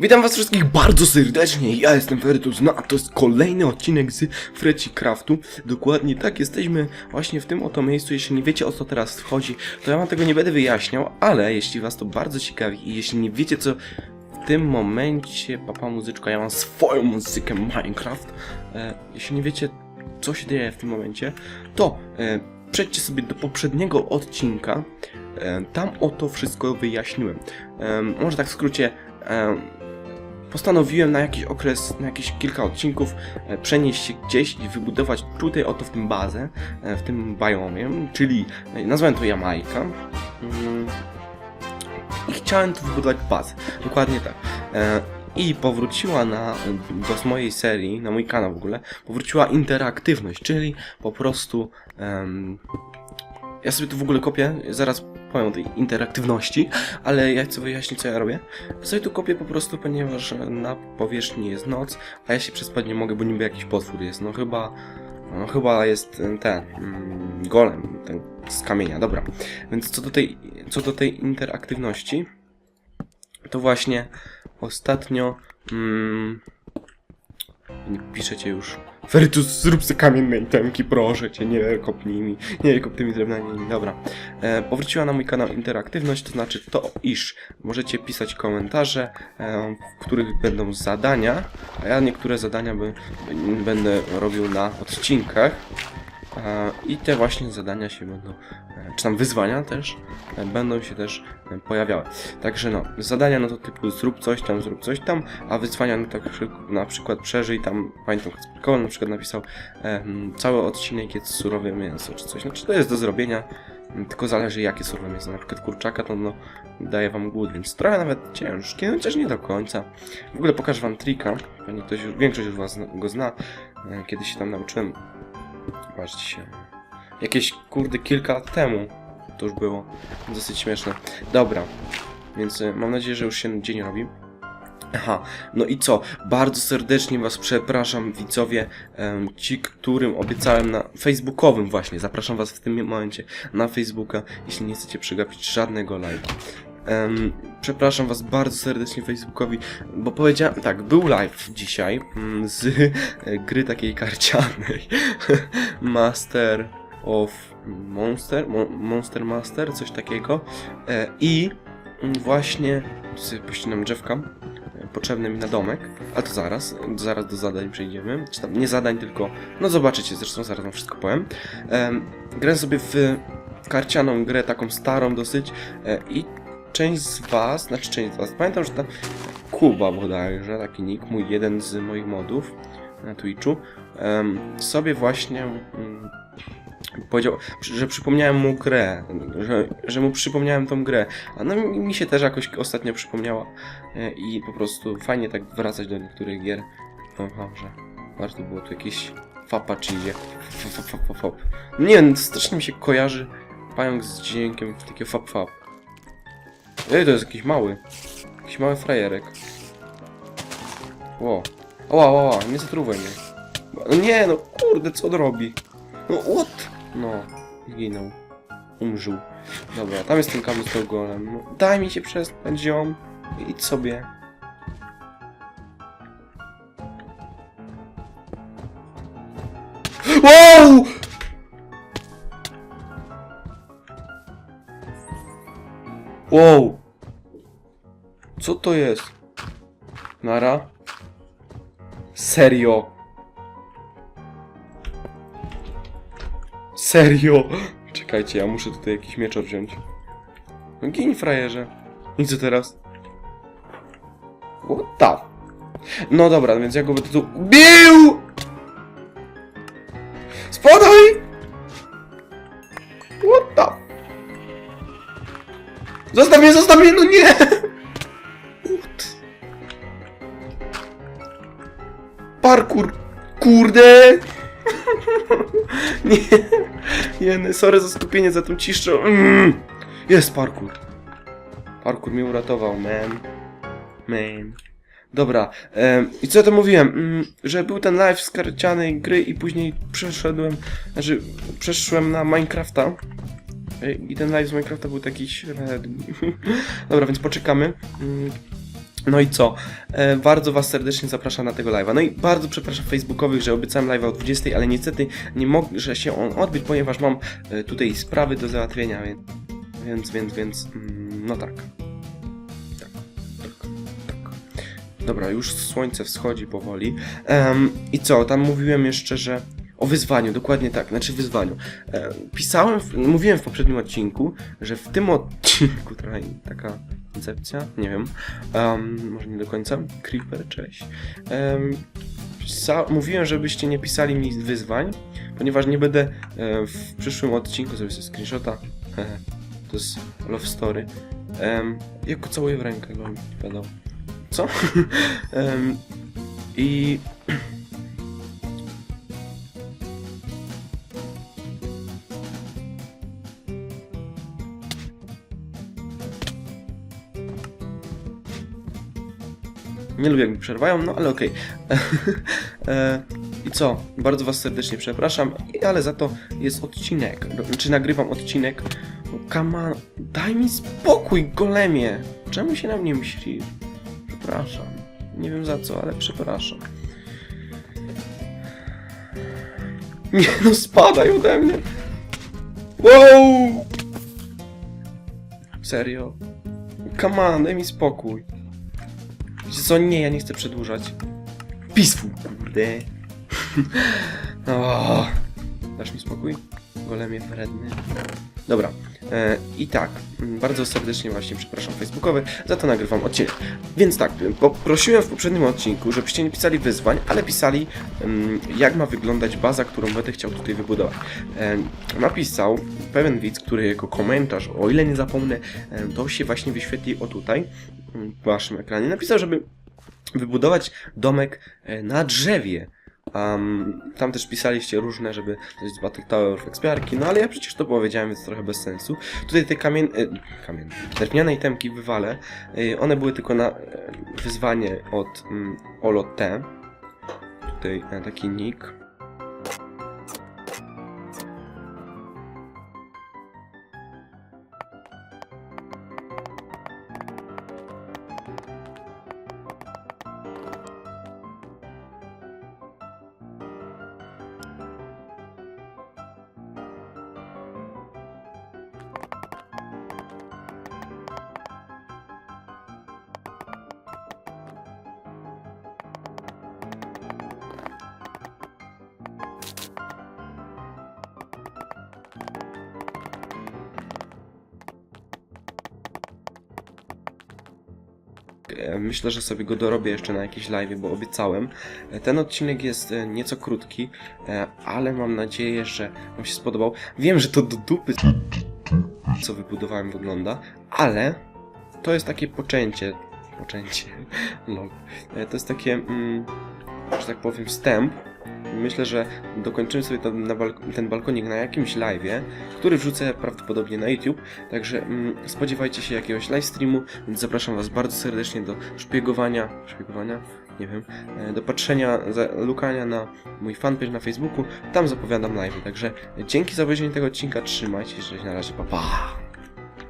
Witam was wszystkich bardzo serdecznie, ja jestem Ferytus, no a to jest kolejny odcinek z Freci Craftu. Dokładnie tak, jesteśmy właśnie w tym oto miejscu, jeśli nie wiecie o co teraz wchodzi, to ja wam tego nie będę wyjaśniał, ale jeśli was to bardzo ciekawi i jeśli nie wiecie co w tym momencie, papa muzyczka, ja mam swoją muzykę Minecraft, e, jeśli nie wiecie co się dzieje w tym momencie, to e, przejdźcie sobie do poprzedniego odcinka, e, tam o to wszystko wyjaśniłem. E, może tak w skrócie, e, postanowiłem na jakiś okres, na jakieś kilka odcinków e, przenieść się gdzieś i wybudować tutaj oto w tym bazę, e, w tym biomie, czyli e, nazwałem to Jamajka. Mm, I chciałem tu wybudować bazę. Dokładnie tak. I powróciła na, do mojej serii, na mój kanał w ogóle, powróciła interaktywność, czyli po prostu em, ja sobie tu w ogóle kopię, zaraz powiem tej interaktywności, ale ja chcę wyjaśnić co ja robię. Sobie tu kopię po prostu, ponieważ na powierzchni jest noc, a ja się przespać nie mogę, bo niby jakiś potwór jest. No chyba, no chyba jest ten, mm, golem, ten z kamienia, dobra. Więc co do tej, co do tej interaktywności, to właśnie ostatnio, mm, piszecie już Ferytus, zrób sobie kamienne itemki, proszę cię, nie kopnij mi, nie kop tymi drewnianymi, dobra. E, powróciła na mój kanał interaktywność, to znaczy to, iż możecie pisać komentarze, e, w których będą zadania, a ja niektóre zadania by, będę robił na odcinkach. E, I te właśnie zadania się będą, e, czy tam wyzwania też, e, będą się też pojawiały. Także no, zadania no to typu zrób coś tam, zrób coś tam, a wyzwania no tak na przykład przeżyj tam, pamiętam Kacperkowa na przykład napisał cały odcinek jest surowe mięso czy coś, znaczy to jest do zrobienia, tylko zależy jakie surowe mięso, na przykład kurczaka to no daje wam głód, więc trochę nawet ciężkie, chociaż nie do końca. W ogóle pokażę wam trika, pewnie ktoś, większość już was go zna, kiedy się tam nauczyłem Patrzcie się. Jakieś kurde kilka lat temu to już było. Dosyć śmieszne. Dobra. Więc y, mam nadzieję, że już się dzień robi. Aha, no i co? Bardzo serdecznie Was przepraszam, widzowie, ci, którym obiecałem na facebookowym właśnie. Zapraszam Was w tym momencie na Facebooka, jeśli nie chcecie przegapić żadnego lajka. Em, przepraszam Was bardzo serdecznie Facebookowi, bo powiedziałem, tak, był live dzisiaj mm, z e, gry takiej karcianej. Master of Monster, Mo Monster Master, coś takiego. E, i właśnie sobie drzewka e, potrzebne mi na domek, a to zaraz, zaraz do zadań przejdziemy, czy tam nie zadań, tylko, no zobaczycie, zresztą zaraz wam wszystko powiem. Em, grę sobie w karcianą grę, taką starą dosyć e, i część z was, znaczy część z was, pamiętam, że ta Kuba bodajże, taki nick, mój jeden z moich modów na Twitchu, sobie właśnie mm, powiedział, że przypomniałem mu grę, że, że mu przypomniałem tą grę, a no mi się też jakoś ostatnio przypomniała e, i po prostu fajnie tak wracać do niektórych gier, Aha, że warto było tu jakieś fapa czy idzie, F- f- f- f- fap. Nie wiem, strasznie mi się kojarzy pająk z dźwiękiem takiego fap fap. Ej, to jest jakiś mały, jakiś mały frajerek. Ło. Ła, ła, ła, nie zatruwaj mnie. No nie, no kurde, co on robi? No what? No, zginął. Umrzył. Dobra, tam jest ten kamień z golem. No, daj mi się przespać, ziom. Idź sobie. Wow! Wow! Co to jest? Nara? Serio? Serio? Czekajcie, ja muszę tutaj jakiś mieczor wziąć. No gin, frajerze. I co teraz? What the? No dobra, więc ja go będę tu bił! Spadaj! What the? Zostaw mnie, zostaw mnie, no nie! Parkour! Kurde! nie, nie, sorry za skupienie, za tą ciszą. Mm. Jest parkour. Parkour mnie uratował, man. Man. Dobra, i co ja to mówiłem? Mm, że był ten live z karcianej gry i później przeszedłem, znaczy przeszłem na Minecrafta. Ej, I ten live z Minecrafta był taki średni. Dobra, więc poczekamy. Mm, No i co? E, bardzo Was serdecznie zapraszam na tego live'a. No i bardzo przepraszam Facebookowych, że obiecałem live'a o 20, ale niestety nie może się on odbyć, ponieważ mam e, tutaj sprawy do załatwienia, więc, więc, więc, więc mm, no tak. Tak, tak, tak. Dobra, już słońce wschodzi powoli. Em, I co? Tam mówiłem jeszcze, że wyzwaniu, dokładnie tak, znaczy wyzwaniu. E, pisałem, w, mówiłem w poprzednim odcinku, że w tym odcinku trochę taka koncepcja, nie wiem, um, może nie do końca. Creeper, cześć. Pisa- mówiłem, żebyście nie pisali mi wyzwań, ponieważ nie będę e, w przyszłym odcinku zrobię sobie screenshota. To jest love story. Um, jak całuję w rękę, lol, pedał. Co? Em, I Nie lubię, jak mi przerwają, no ale okej. E, I co? Bardzo Was serdecznie przepraszam, ale za to jest odcinek. Czy nagrywam odcinek? No, on, daj mi spokój, golemie! Czemu się na mnie myślisz? Przepraszam. Nie wiem za co, ale przepraszam. Nie no, spadaj ode mnie! Wow! Serio? Come on, daj mi spokój. Co? Nie, ja nie chcę przedłużać. Peaceful, kurde. o, dasz mi spokój? Golemie wredny. Dobra. E, I tak, m, bardzo serdecznie właśnie przepraszam Facebookowy, za to nagrywam odcinek. Więc tak, poprosiłem w poprzednim odcinku, żebyście nie pisali wyzwań, ale pisali em, jak ma wyglądać baza, którą będę chciał tutaj wybudować. E, napisał pewien widz, który jako komentarz, o ile nie zapomnę, e, to się właśnie wyświetli o tutaj, waszym ekranie, napisał, żeby wybudować domek e, na drzewie. Um, tam też pisaliście różne, żeby to jest Battle Tower ekspiarki, no ale ja przecież to powiedziałem, więc trochę bez sensu. Tutaj te kamien... E, kamien... drewniane itemki wywalę. E, one były tylko na e, wyzwanie od mm, T. Tutaj e, taki nick. Myślę, że sobie go dorobię jeszcze na jakiś live, bo obiecałem. E, Ten odcinek jest e, nieco krótki, e, ale mam nadzieję, że Wam się spodobał. Wiem, że to do dupy, co wybudowałem, wygląda, ale to jest takie poczęcie. Poczęcie. E, To jest takie, mm, że tak powiem, wstęp. Myślę, że dokończymy sobie ten, ten balkonik na jakimś live'ie, który wrzucę prawdopodobnie na YouTube. Także mm, spodziewajcie się jakiegoś live streamu, więc zapraszam Was bardzo serdecznie do szpiegowania, szpiegowania, nie wiem, e, do patrzenia, lukania na mój fanpage na Facebooku. Tam zapowiadam live. Także dzięki za obejrzenie tego odcinka, trzymajcie się, na razie, pa pa!